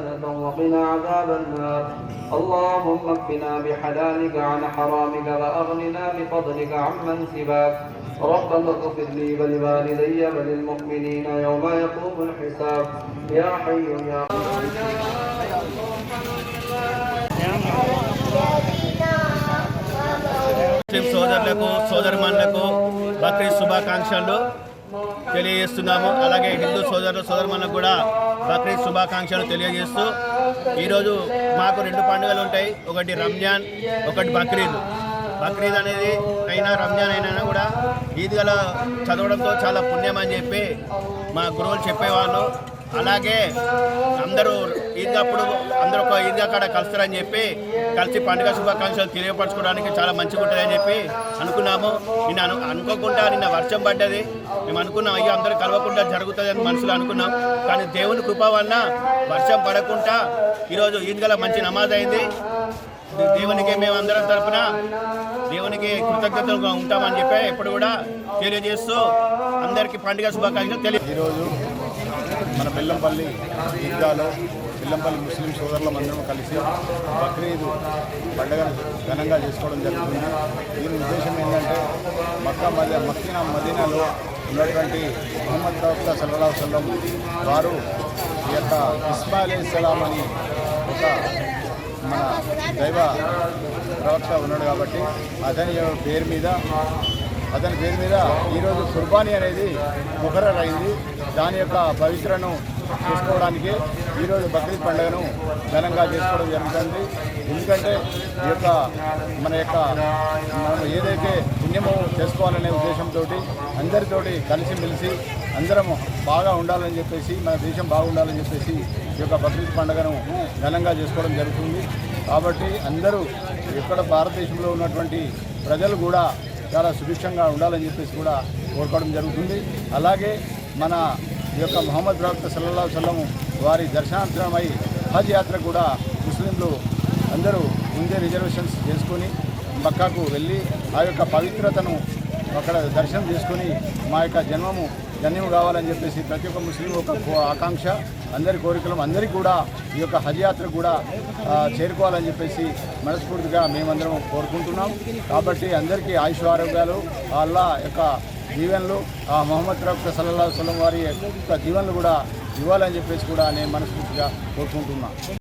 حسنة وقنا عذاب النار اللهم اكفنا بحلالك عن حرامك وأغننا بفضلك عمن سواك ربنا اغفر لي ولوالدي وللمؤمنين يوم يقوم الحساب يا حي يا ముస్లిం సోదరులకు సోదరిమణులకు బక్రీద్ శుభాకాంక్షలు తెలియజేస్తున్నాము. అలాగే హిందూ సోదరులు సోదరులకు కూడా బక్రీద్ శుభాకాంక్షలు తెలియజేస్తూ ఈరోజు మాకు రెండు పండుగలు ఉంటాయి. ఒకటి రంజాన్ ఒకటి బక్రీద్. బక్రీద్ అనేది అయినా రంజాన్ అయినా కూడా ఈద్గల చదవడంతో చాలా పుణ్యం అని చెప్పి మా గురువులు చెప్పేవాళ్ళు. అలాగే అందరూ ఈద్గాప్పుడు అందరూ ఒక ఈద్గా కాడ కలుస్తారని చెప్పి కలిసి పండుగ శుభాకాంక్షలు తెలియపరచుకోవడానికి చాలా మంచిగా ఉంటుందని చెప్పి అనుకున్నాము. నిన్న అను అనుకోకుండా నిన్న వర్షం పడ్డది. మేము అనుకున్నాం అయ్యో అందరూ కలవకుండా జరుగుతుంది అని మనసులో అనుకున్నాం. కానీ దేవుని కృప వలన వర్షం పడకుండా ఈరోజు ఈద్గల మంచి నమాజ్ అయింది. దేవునికి మేము అందరం తరఫున దేవునికి కృతజ్ఞతలుగా ఉంటామని చెప్పి ఎప్పుడు కూడా తెలియజేస్తూ అందరికీ పండుగ శుభాకాంక్షలు తెలియ ఈరోజు మన బెల్లంపల్లి ఈద్గాలో బెల్లంపల్లి ముస్లిం సోదరులం అందరం కలిసి బక్రీద్ పండుగను ఘనంగా చేసుకోవడం జరుగుతుంది. దీని ఉద్దేశం ఏంటంటే మక్కా మద మక్కీనా మదీనాలో ఉన్నటువంటి మొహమ్మద్ ప్రవక్త సల్లా సల్లం వారు ఈ యొక్క ఇస్మా అలీ సలాం అని ఒక మన దైవ ప్రవక్త ఉన్నాడు కాబట్టి అతని పేరు మీద అతని పేరు మీద ఈరోజు కుర్బానీ అనేది ముఖరర్ అయింది దాని యొక్క పవిత్రను చేసుకోవడానికి ఈరోజు బక్రీద్ పండుగను ఘనంగా చేసుకోవడం జరుగుతుంది. ఎందుకంటే ఈ యొక్క మన యొక్క మనం ఏదైతే పుణ్యము చేసుకోవాలనే ఉద్దేశంతో అందరితోటి కలిసిమెలిసి అందరం బాగా ఉండాలని చెప్పేసి మన దేశం బాగుండాలని చెప్పేసి ఈ యొక్క బక్రీద్ పండుగను ఘనంగా చేసుకోవడం జరుగుతుంది. కాబట్టి అందరూ ఇక్కడ భారతదేశంలో ఉన్నటువంటి ప్రజలు కూడా చాలా సుభిక్షంగా ఉండాలని చెప్పేసి కూడా కోరుకోవడం జరుగుతుంది. అలాగే మన ఈ యొక్క మొహమ్మద్ ప్రవక్త సల్లల్లా సల్లం వారి దర్శనార్థమై హజ్ యాత్ర కూడా ముస్లింలు అందరూ ముందే రిజర్వేషన్స్ చేసుకొని మక్కాకు వెళ్ళి ఆ యొక్క పవిత్రతను అక్కడ దర్శనం చేసుకొని మా యొక్క జన్మము ధన్యం కావాలని చెప్పేసి ప్రతి ఒక్క ముస్లిం ఒక కో- ఆకాంక్ష అందరి కోరికలు అందరికీ కూడా ఈ యొక్క హజ్ యాత్ర కూడా చేరుకోవాలని చెప్పేసి మనస్ఫూర్తిగా మేమందరం కోరుకుంటున్నాం. కాబట్టి అందరికీ ఆయుష్ ఆరోగ్యాలు వాళ్ళ యొక్క దీవెనలు ఆ మొహమ్మద్ రఫ్త సల్లా సలం వారి యొక్క దీవెనలు కూడా ఇవ్వాలని చెప్పేసి కూడా నేను మనస్ఫూర్తిగా కోరుకుంటున్నాను